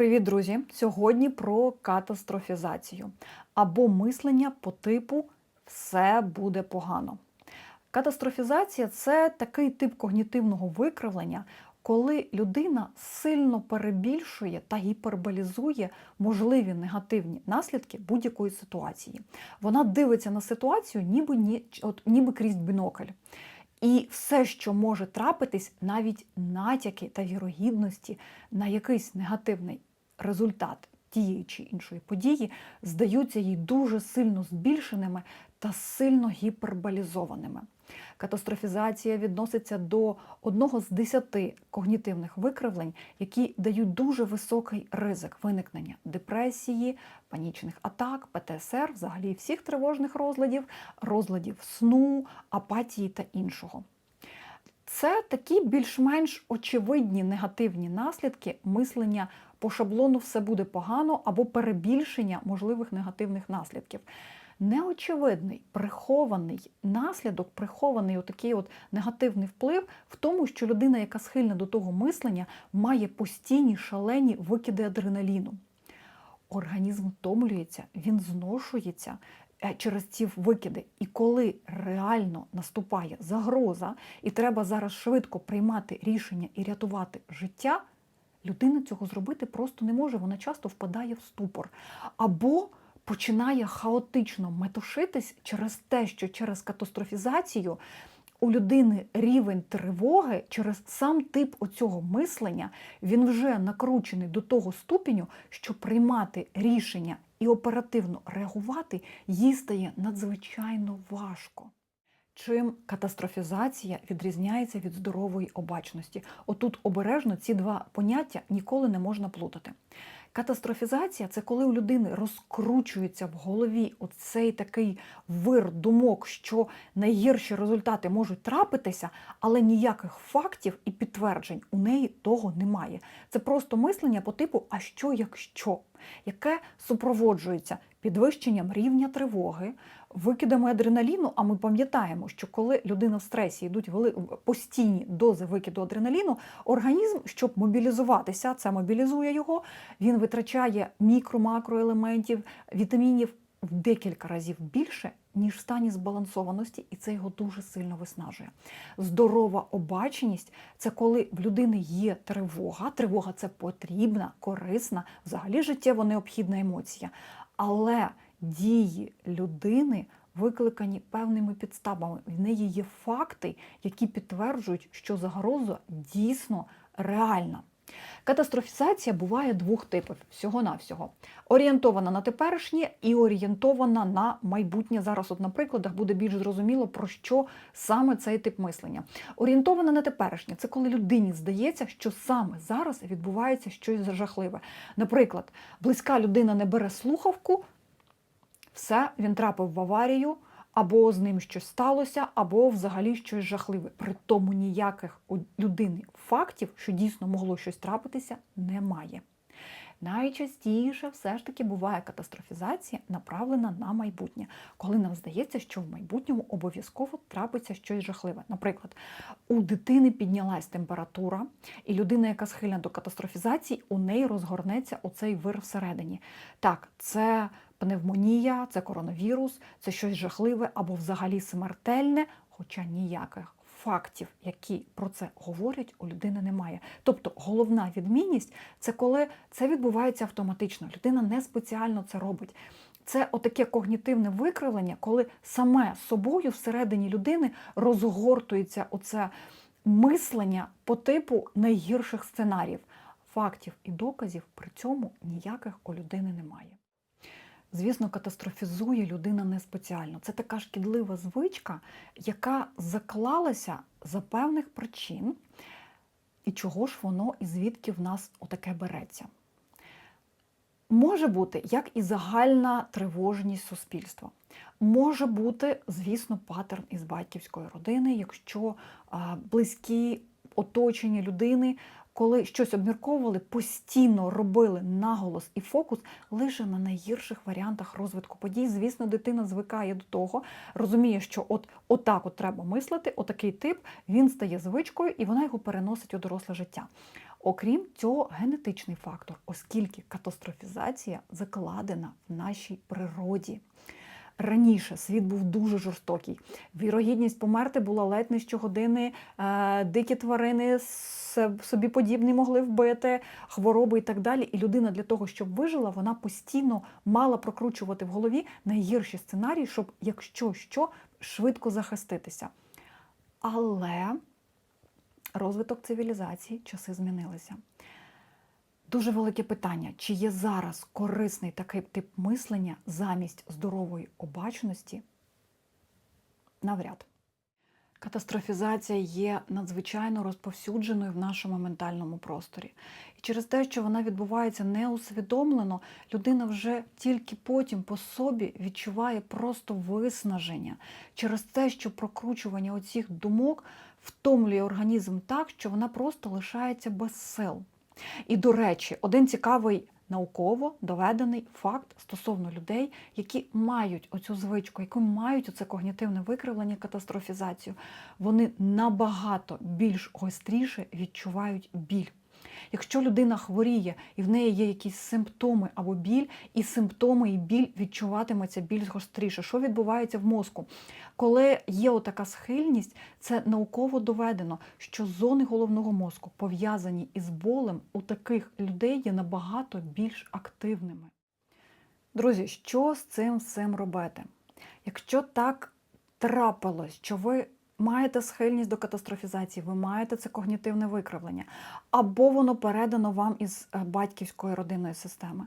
Привіт, друзі! Сьогодні про катастрофізацію або мислення по типу все буде погано. Катастрофізація це такий тип когнітивного викривлення, коли людина сильно перебільшує та гіперболізує можливі негативні наслідки будь-якої ситуації. Вона дивиться на ситуацію, ніби ні, от, ніби крізь бінокль. І все, що може трапитись, навіть натяки та вірогідності на якийсь негативний результат тієї чи іншої події, здаються їй дуже сильно збільшеними та сильно гіперболізованими. Катастрофізація відноситься до одного з десяти когнітивних викривлень, які дають дуже високий ризик виникнення депресії, панічних атак, ПТСР, взагалі всіх тривожних розладів, розладів сну, апатії та іншого. Це такі більш-менш очевидні негативні наслідки мислення по шаблону все буде погано або перебільшення можливих негативних наслідків. Неочевидний прихований наслідок, прихований отакий от негативний вплив в тому, що людина, яка схильна до того мислення, має постійні шалені викиди адреналіну. Організм втомлюється, він зношується е, через ці викиди. І коли реально наступає загроза, і треба зараз швидко приймати рішення і рятувати життя, людина цього зробити просто не може. Вона часто впадає в ступор. Або починає хаотично метушитись через те, що через катастрофізацію у людини рівень тривоги через сам тип оцього мислення він вже накручений до того ступеню, що приймати рішення і оперативно реагувати їй стає надзвичайно важко. Чим катастрофізація відрізняється від здорової обачності? Отут обережно ці два поняття ніколи не можна плутати. Катастрофізація це коли у людини розкручується в голові оцей такий вир думок, що найгірші результати можуть трапитися, але ніяких фактів і підтверджень у неї того немає. Це просто мислення по типу А що якщо? Яке супроводжується підвищенням рівня тривоги, викидами адреналіну. А ми пам'ятаємо, що коли людина в стресі йдуть вели... постійні дози викиду адреналіну, організм, щоб мобілізуватися, це мобілізує його, він витрачає мікро-макроелементів, вітамінів в декілька разів більше, ніж в стані збалансованості, і це його дуже сильно виснажує. Здорова обаченість це коли в людини є тривога. Тривога це потрібна, корисна, взагалі життєво необхідна емоція. Але дії людини викликані певними підставами. В неї є факти, які підтверджують, що загроза дійсно реальна. Катастрофізація буває двох типів всього-навсього. Орієнтована на теперішнє і орієнтована на майбутнє. Зараз, от на прикладах, буде більш зрозуміло, про що саме цей тип мислення. Орієнтована на теперішнє це коли людині здається, що саме зараз відбувається щось жахливе. Наприклад, близька людина не бере слухавку, все, він трапив в аварію або з ним щось сталося, або взагалі щось жахливе. При тому ніяких у людини фактів, що дійсно могло щось трапитися, немає. Найчастіше все ж таки буває катастрофізація, направлена на майбутнє, коли нам здається, що в майбутньому обов'язково трапиться щось жахливе. Наприклад, у дитини піднялась температура, і людина, яка схильна до катастрофізації, у неї розгорнеться оцей вир всередині. Так, це пневмонія, це коронавірус, це щось жахливе або взагалі смертельне, хоча ніяких фактів, які про це говорять, у людини немає. Тобто головна відмінність це коли це відбувається автоматично. Людина не спеціально це робить. Це отаке когнітивне викривлення, коли саме собою всередині людини розгортується оце мислення по типу найгірших сценаріїв. Фактів і доказів при цьому ніяких у людини немає. Звісно, катастрофізує людина не спеціально. Це така шкідлива звичка, яка заклалася за певних причин, і чого ж воно і звідки в нас отаке береться. Може бути як і загальна тривожність суспільства. Може бути, звісно, паттерн із батьківської родини, якщо близькі оточення людини коли щось обмірковували, постійно робили наголос і фокус лише на найгірших варіантах розвитку подій. Звісно, дитина звикає до того, розуміє, що от отак от треба мислити, отакий тип, він стає звичкою і вона його переносить у доросле життя. Окрім цього, генетичний фактор, оскільки катастрофізація закладена в нашій природі. Раніше світ був дуже жорстокий. Вірогідність померти була ледь не щогодини, е, дикі тварини собі подібні могли вбити, хвороби і так далі. І людина для того, щоб вижила, вона постійно мала прокручувати в голові найгірші сценарії, щоб, якщо що, швидко захиститися. Але розвиток цивілізації, часи змінилися. Дуже велике питання, чи є зараз корисний такий тип мислення замість здорової обачності? Навряд. Катастрофізація є надзвичайно розповсюдженою в нашому ментальному просторі. І через те, що вона відбувається неусвідомлено, людина вже тільки потім по собі відчуває просто виснаження через те, що прокручування оцих думок втомлює організм так, що вона просто лишається без сил. І, до речі, один цікавий науково доведений факт стосовно людей, які мають оцю звичку, які мають оце когнітивне викривлення, катастрофізацію, вони набагато більш гостріше відчувають біль. Якщо людина хворіє і в неї є якісь симптоми або біль, і симптоми і біль відчуватиметься більш гостріше. Що відбувається в мозку? Коли є отака схильність, це науково доведено, що зони головного мозку, пов'язані із болем, у таких людей є набагато більш активними. Друзі, що з цим всім робити? Якщо так трапилось, що ви маєте схильність до катастрофізації, ви маєте це когнітивне викривлення, або воно передано вам із е, батьківської родинної системи,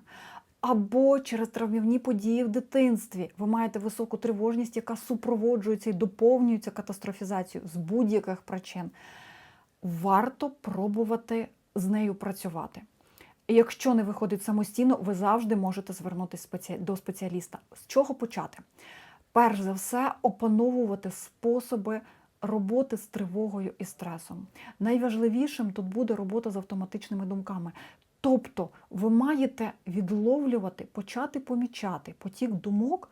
або через травмівні події в дитинстві ви маєте високу тривожність, яка супроводжується і доповнюється катастрофізацією з будь-яких причин. Варто пробувати з нею працювати. Якщо не виходить самостійно, ви завжди можете звернутися до спеціаліста. З чого почати? Перш за все, опановувати способи роботи з тривогою і стресом. Найважливішим тут буде робота з автоматичними думками. Тобто ви маєте відловлювати, почати помічати потік думок,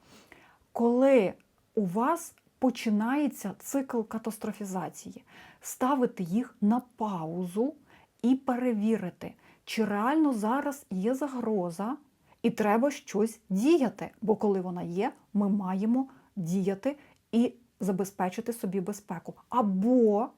коли у вас починається цикл катастрофізації, ставити їх на паузу і перевірити, чи реально зараз є загроза, і треба щось діяти. Бо коли вона є, ми маємо діяти і забезпечити собі безпеку. Або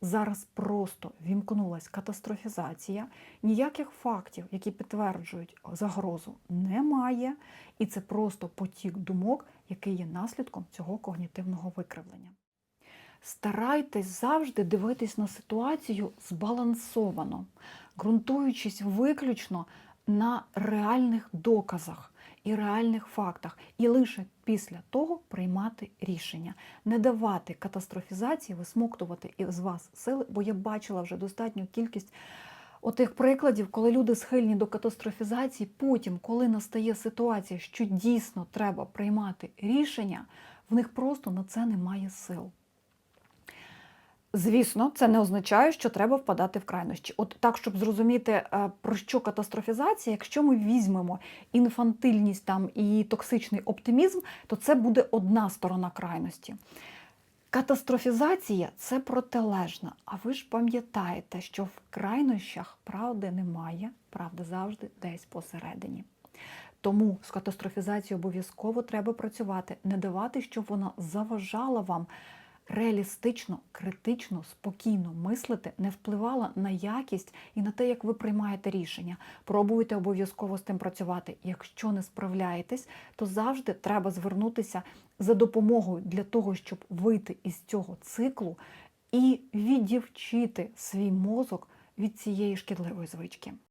зараз просто вімкнулась катастрофізація, ніяких фактів, які підтверджують загрозу, немає. І це просто потік думок, який є наслідком цього когнітивного викривлення. Старайтесь завжди дивитись на ситуацію збалансовано, ґрунтуючись виключно на реальних доказах і реальних фактах, і лише після того приймати рішення, не давати катастрофізації, висмоктувати із вас сили, бо я бачила вже достатню кількість отих прикладів, коли люди схильні до катастрофізації, потім, коли настає ситуація, що дійсно треба приймати рішення, в них просто на це немає сил. Звісно, це не означає, що треба впадати в крайнощі. От так, щоб зрозуміти, е, про що катастрофізація, якщо ми візьмемо інфантильність там і токсичний оптимізм, то це буде одна сторона крайності. Катастрофізація це протилежна. А ви ж пам'ятаєте, що в крайнощах правди немає, правда завжди десь посередині. Тому з катастрофізацією обов'язково треба працювати, не давати, щоб вона заважала вам реалістично, критично, спокійно мислити, не впливала на якість і на те, як ви приймаєте рішення. Пробуйте обов'язково з тим працювати. Якщо не справляєтесь, то завжди треба звернутися за допомогою для того, щоб вийти із цього циклу і віддівчити свій мозок від цієї шкідливої звички.